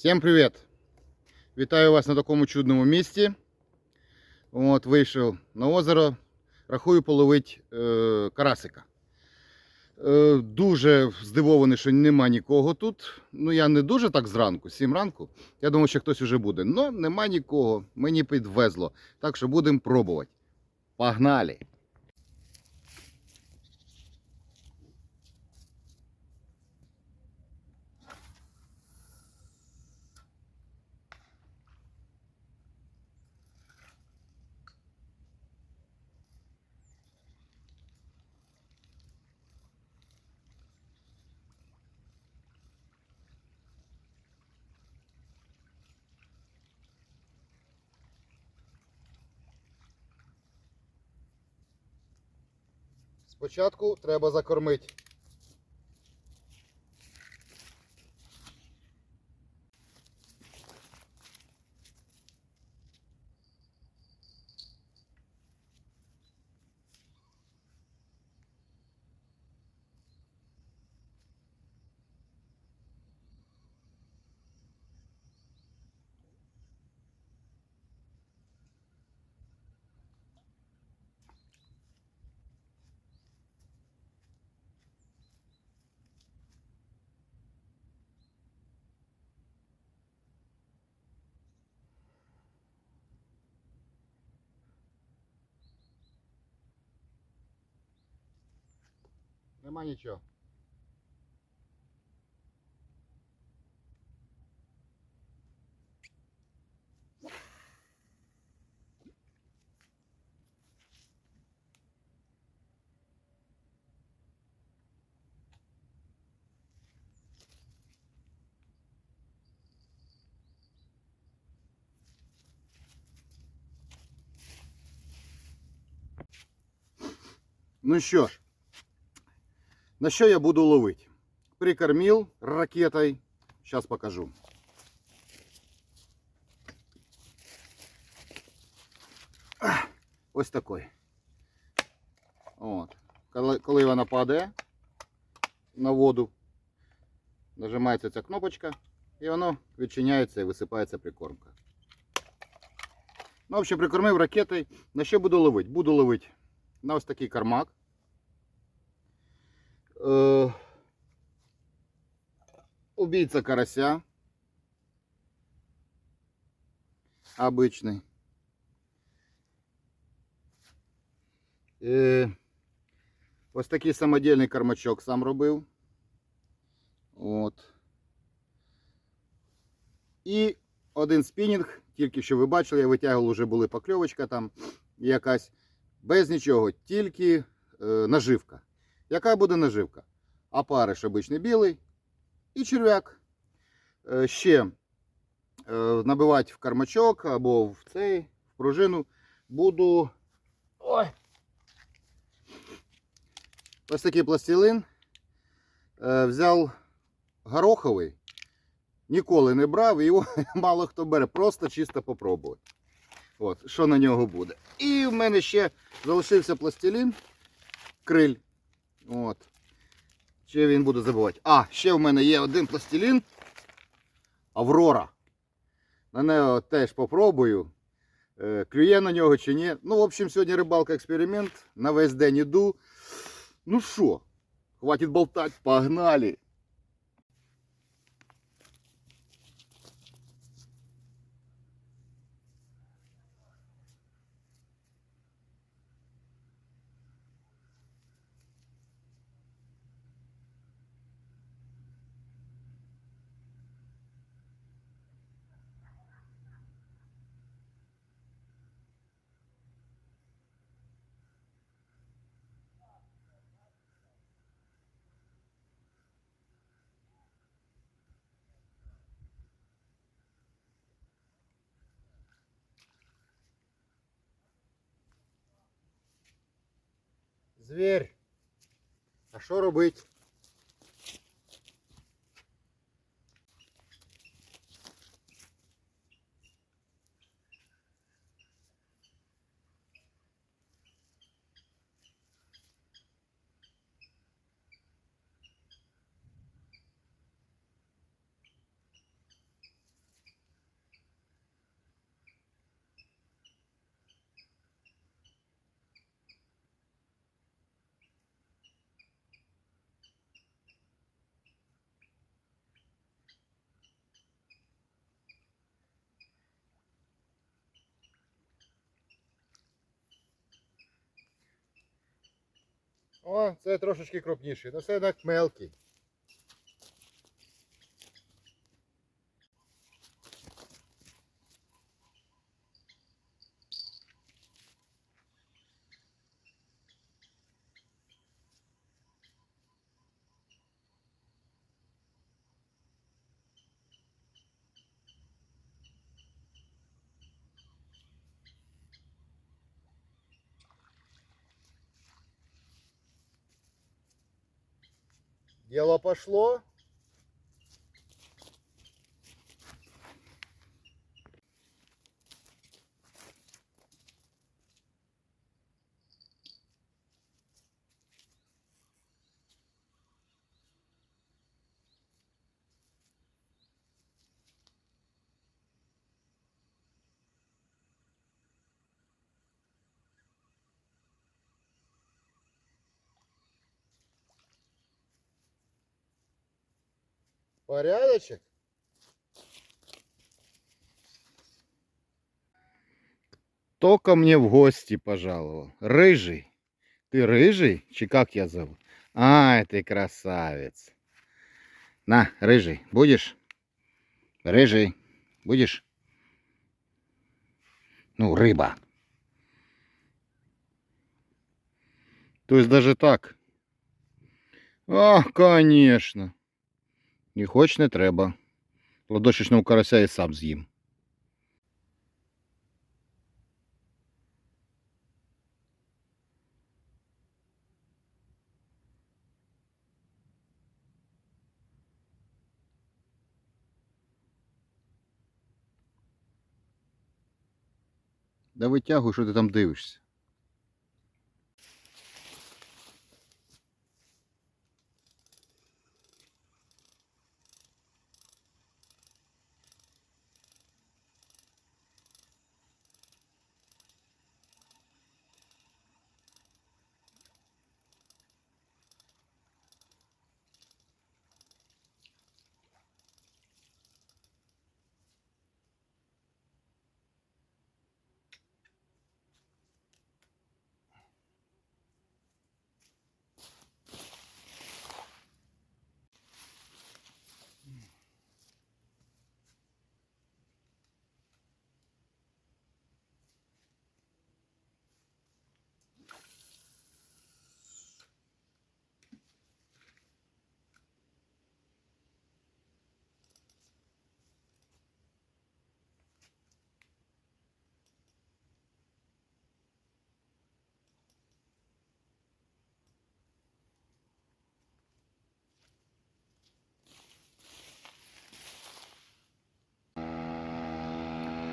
Всім привіт! Вітаю вас на такому чудному місці. От, вийшов на озеро, рахую половить е, карасика. Е, дуже здивований, що нема нікого тут. Ну, я не дуже так зранку, 7 ранку. Я думав, що хтось вже буде. Ну, нема нікого. Мені підвезло. Так що будемо пробувати. Погнали! Спочатку треба закормити. Нема нічого. Ну що ж, на що я буду ловить? Прикормил ракетой. Сейчас покажу. Ах, Ось такой. От. Коли, коли вона падає на воду, нажимається ця кнопочка і воно відчиняється і висипається прикормка. Ну, в общем, прикормив ракетою. На що буду ловити? Буду ловити на ось такий кармак. Е, убийца карася. Обычный. Е, ось такий самодільний кармачок сам робив. От. І один спінінг, тільки що ви бачили, я витягував, вже були покльовочка там якась. Без нічого, тільки е, наживка. Яка буде наживка? Опариш обичний білий і черв'як. Е, Ще е, набивати в кармачок або в цей, в пружину буду. Ой. Ось такий пластилин. Е, Взяв гороховий. Ніколи не брав, його мало хто бере, просто чисто попробувати. От, що на нього буде. І в мене ще залишився пластилін, криль. От. Ще він буде забувати. А, ще в мене є один пластилін. Аврора. На нього теж попробую. Е, Клює на нього чи ні. Ну, в общем, сьогодні рибалка експеримент. На весь день іду. Ну що, хватить болтати, погнали. Звір. А що робить? О, це трошечки крупніший. Ну це так мелкий. Дело пошло. Порядочек. Кто ко мне в гости пожаловал? Рыжий. Ты рыжий? Чи как я зову? Ай, ты красавец. На, рыжий, будешь? Рыжий, будешь? Ну, рыба. То есть даже так? А, конечно. Не хоч не треба. Ладошечного карася і сам з'їм. Да витягуй, що ти там дивишся.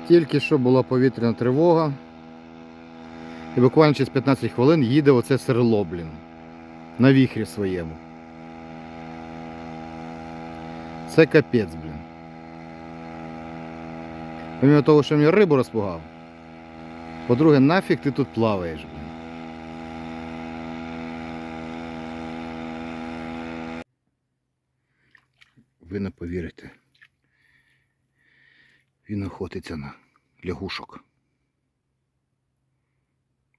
Тільки що була повітряна тривога. І буквально через 15 хвилин їде оце серло, блін. На віхрі своєму. Це капець, блін. Помимо того, що мені рибу розпугав. По-друге, нафіг ти тут плаваєш, блін. Ви не повірите. Він охотиться на лягушок.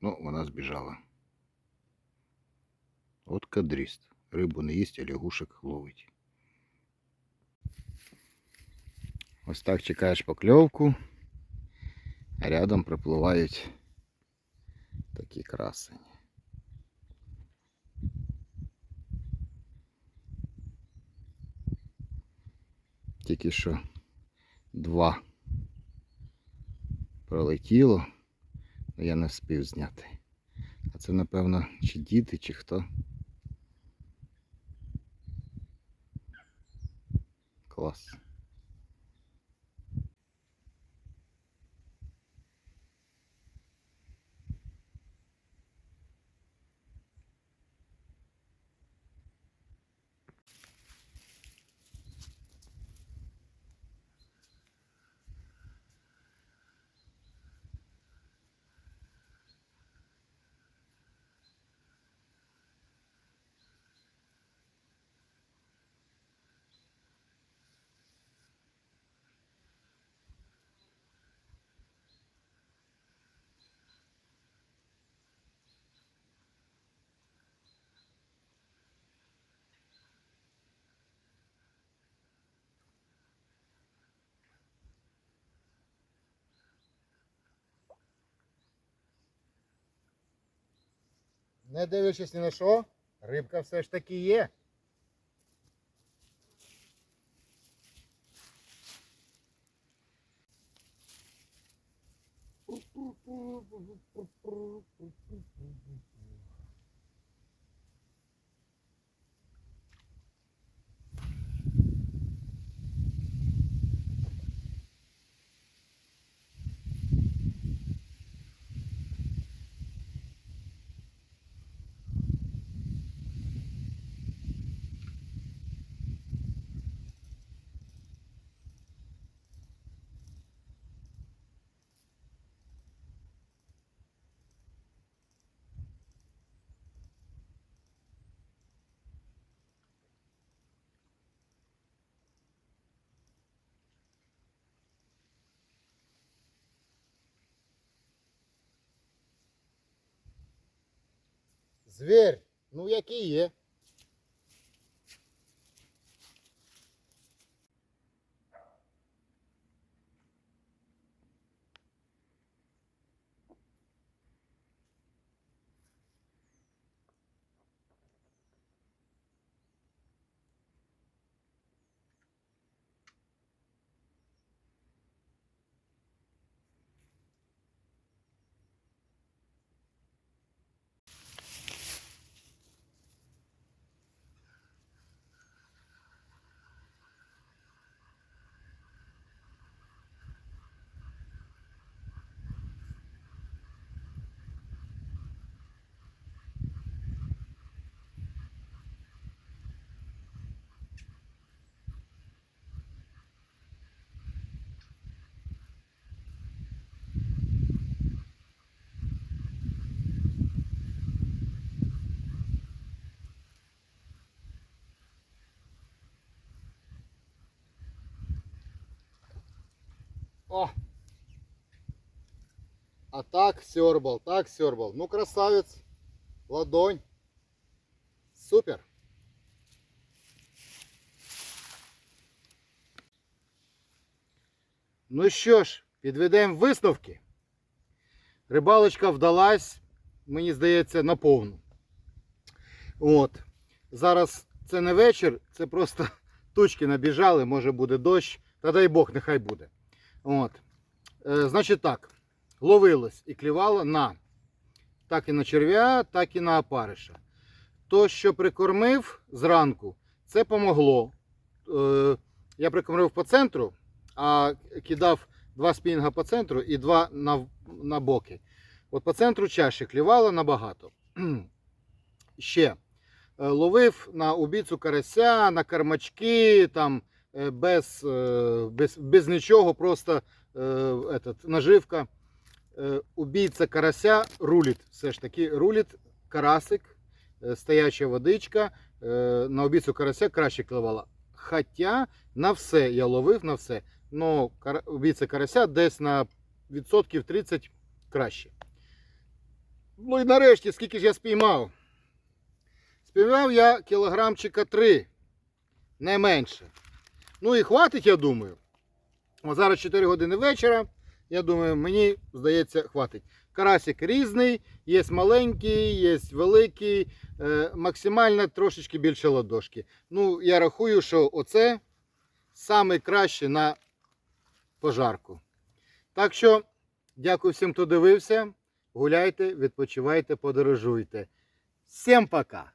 Ну, вона збіжала. От кадріст. Рибу не їсть, а лягушек ловить. Ось так чекаєш покльовку, а рядом припливають такі красені. Тільки що два пролетіло, але я не встиг зняти. А це, напевно, чи діти, чи хто. Клас. Не дивлячись ні на що, рибка все ж таки є. Звір, ну який є. О! А так сёрбал, так сёрбал. Ну, красавец. Ладонь. Супер. Ну що ж, підведемо висновки. Рибалочка вдалась, мені здається, на повну. От. Зараз це не вечір, це просто тучки набіжали, може буде дощ, та дай Бог, нехай буде. От. Е, значить так, ловилось і клювало на так і на черв'я, так і на опариша. То, що прикормив зранку, це помогло. Е, я прикормив по центру, а кидав два спінга по центру і два на, на боки. От по центру чаще клювало набагато. Ще е, ловив на убійцю карася, на кармачки, там, без, е, без, без нічого, просто е, этот, наживка. Е, Убійця карася рулить. Все ж таки рулить карасик, е, стояча водичка. Е, На убійцю карася краще клювала. Хоча на все я ловив на все. Но кара- убійця карася десь на відсотків 30 краще. Ну і нарешті, скільки ж я спіймав? Спіймав я кілограмчика 3, не менше. Ну і хватить, я думаю. О, зараз 4 години вечора. Я думаю, мені здається, хватить. Карасик різний, є маленький, є великий, е, максимально трошечки більше ладошки. Ну, я рахую, що оце найкраще на пожарку. Так що, дякую всім, хто дивився. Гуляйте, відпочивайте, подорожуйте. Всім пока!